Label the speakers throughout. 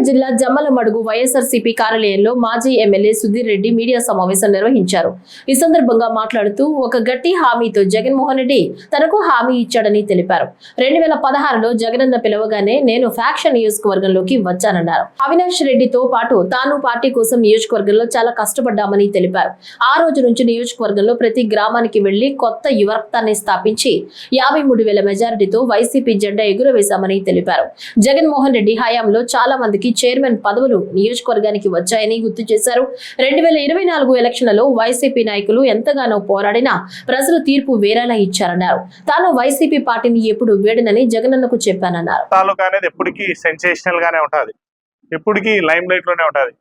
Speaker 1: వరంగల్ జిల్లా జమ్మలమడుగు వైఎస్ఆర్సీపీ కార్యాలయంలో మాజీ ఎమ్మెల్యే సుధీర్ రెడ్డి మీడియా సమావేశం నిర్వహించారు. ఈ సందర్భంగా మాట్లాడుతూ ఒక గట్టి హామీతో జగన్మోహన్ రెడ్డి తనకు హామీ ఇచ్చాడని తెలిపారు. రెండు వేల పదహారులో జగనన్న పిలవగానే నేను ఫ్యాక్షన్ నియోజకవర్గంలోకి వచ్చానన్నారు. అవినాష్ రెడ్డితో పాటు తాను పార్టీ కోసం నియోజకవర్గంలో చాలా కష్టపడ్డామని తెలిపారు. ఆ రోజు నుంచి నియోజకవర్గంలో ప్రతి గ్రామానికి వెళ్ళి కొత్త యువరక్తాన్ని స్థాపించి యాభై మూడు వేల మెజారిటీతో వైసీపీ జెండా ఎగురవేశామని తెలిపారు. జగన్మోహన్ రెడ్డి హయాంలో చాలా మందికి చైర్మన్ పదవులు నియోజకవర్గానికి వచ్చాయని గుర్తు చేశారు. రెండు వేల ఇరవై నాలుగు ఎలక్షన్లలో వైసీపీ నాయకులు ఎంతగానో పోరాడినా ప్రజలు తీర్పు వేరేలా ఇచ్చారన్నారు. తాను వైసీపీ పార్టీని ఎప్పుడు వేడనని జగనన్నకు చెప్పానన్నారు.
Speaker 2: తాలూకా అనేది ఎప్పటికీ సెన్సేషనల్ గానే ఉంటుంది. ఎప్పటికీ లైమ్ లైట్లోనే ఉంటుంది.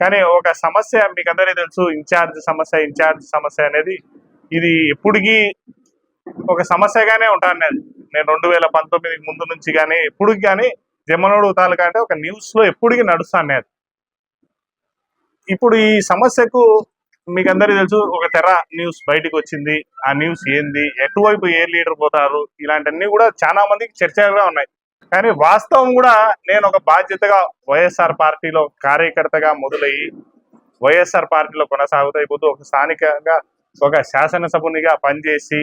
Speaker 2: కానీ ఒక సమస్య మీకు అందరికీ తెలుసు ఇన్ఛార్జ్ సమస్య ఇన్ఛార్జ్ సమస్య అనేది ఇది ఎప్పటికీ ఒక సమస్యగానే ఉంటాను నేను రెండు వేల పంతొమ్మిది ముందు నుంచి కానీ ఎప్పుడు కానీ జమనోడు తాలూకా అంటే ఒక న్యూస్లో ఎప్పటికీ నడుస్తాను ఇప్పుడు ఈ సమస్యకు మీకు అందరికీ తెలుసు ఒక తెర న్యూస్ బయటకు వచ్చింది. ఆ న్యూస్ ఏంది? ఎటువైపు ఏ లీడర్ పోతారు? ఇలాంటివన్నీ కూడా చాలా మందికి చర్చగా ఉన్నాయి. కానీ వాస్తవం కూడా నేను ఒక బాధ్యతగా వైఎస్ఆర్ పార్టీలో కార్యకర్తగా మొదలయ్యి వైఎస్ఆర్ పార్టీలో కొనసాగుతూ అయిపోతూ ఒక స్థానికంగా ఒక శాసనసభ్యునిగా పనిచేసి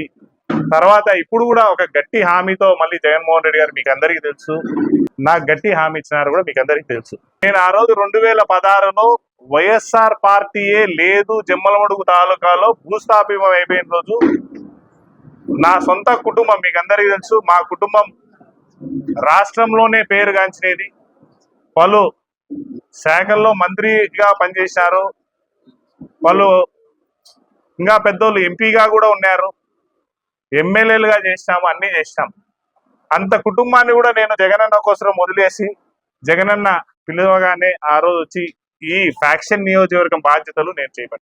Speaker 2: తర్వాత ఇప్పుడు కూడా ఒక గట్టి హామీతో మళ్ళీ జగన్మోహన్ రెడ్డి గారు మీకు అందరికీ తెలుసు. నాకు గట్టి హామీ ఇచ్చినారు కూడా మీకు అందరికీ తెలుసు. నేను ఆ రోజు రెండు వేల పదహారులో వైఎస్ఆర్ పార్టీయే లేదు జమ్మలమడుగు తాలూకాలో భూస్థాపితం అయిపోయిన రోజు నా సొంత కుటుంబం మీకు అందరికీ తెలుసు. మా కుటుంబం రాష్ట్రంలోనే పేరుగాంచినది పలు శాఖల్లో మంత్రిగా పనిచేశారు వాళ్ళు ఇంకా పెద్దోళ్ళు ఎంపీగా కూడా ఉన్నారు. ఎమ్మెల్యేలుగా చేసినాము అన్ని చేసినాం. అంత కుటుంబాన్ని కూడా నేను జగనన్న కోసం వదిలేసి జగనన్న పిలవగానే ఆ రోజు వచ్చి ఈ ఫ్యాక్షన్ నియోజకవర్గం బాధ్యతలు నేను చేపట్టాను.